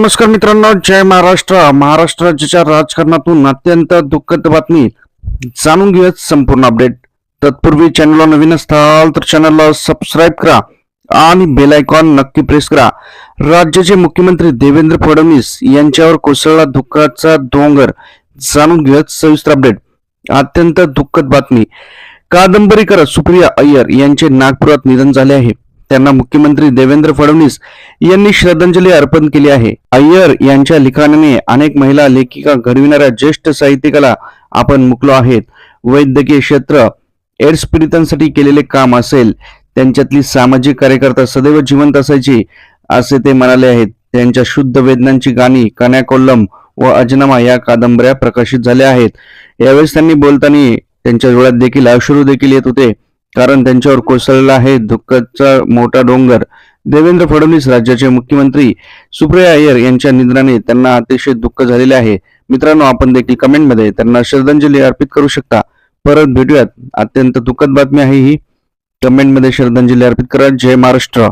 नमस्कार मित्रांनो जय महाराष्ट्र. महाराष्ट्र राज्याच्या राजकारणातून अत्यंत दुःखद बातमी जाणून घेऊयात संपूर्ण अपडेट तत्पूर्वी चॅनलला नवीन असताल तर चॅनलला सबस्क्राईब करा आणि बेल आयकॉन नक्की प्रेस करा. राज्याचे मुख्यमंत्री देवेंद्र फडणवीस यांच्यावर कोसळला दुःखाचा डोंगर जाणून घेऊयात सविस्तर अपडेट अत्यंत दुःखद बातमी. कादंबरीकर सुप्रिया अय्यर यांचे नागपुरात निधन झाले आहे. त्यांना मुख्यमंत्री देवेंद्र फडणवीस यांनी श्रद्धांजली अर्पण केली आहे. अय्यर यांच्या लिखाणाने अनेक महिला लेखिका घडविणाऱ्या ज्येष्ठ साहित्यिकाला आपण मुकलो आहेत. वैद्यकीय क्षेत्र एड्स पीडितांसाठी केलेले काम असेल त्यांच्यातली सामाजिक कार्यकर्ता सदैव जिवंत असायची असे ते म्हणाले आहेत. त्यांच्या शुद्ध वेदनांची गाणी कन्याकोल्लम व अजनामा या कादंबऱ्या प्रकाशित झाल्या आहेत. यावेळेस त्यांनी बोलताना त्यांच्या डोळ्यात देखील अश्रू देखील येत होते. कारण त्यांच्यावर कोसळलेला आहे दुःखाचा मोठा डोंगर. देवेंद्र फडणवीस राज्याचे मुख्यमंत्री सुप्रिया अय्यर यांच्या निधनाने त्यांना अतिशय दुःख झालेले आहे. मित्रांनो आपण देखील कमेंटमध्ये त्यांना श्रद्धांजली अर्पित करू शकता. परत भेटूयात. अत्यंत दुःखद बातमी आहे ही. कमेंटमध्ये श्रद्धांजली अर्पित करा. जय महाराष्ट्र.